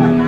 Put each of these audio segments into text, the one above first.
มา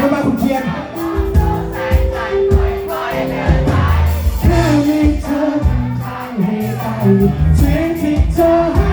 รู้ไหมคุณเทียนแค่มีเธอทำให้ได้สิ่งที่เธอ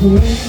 You.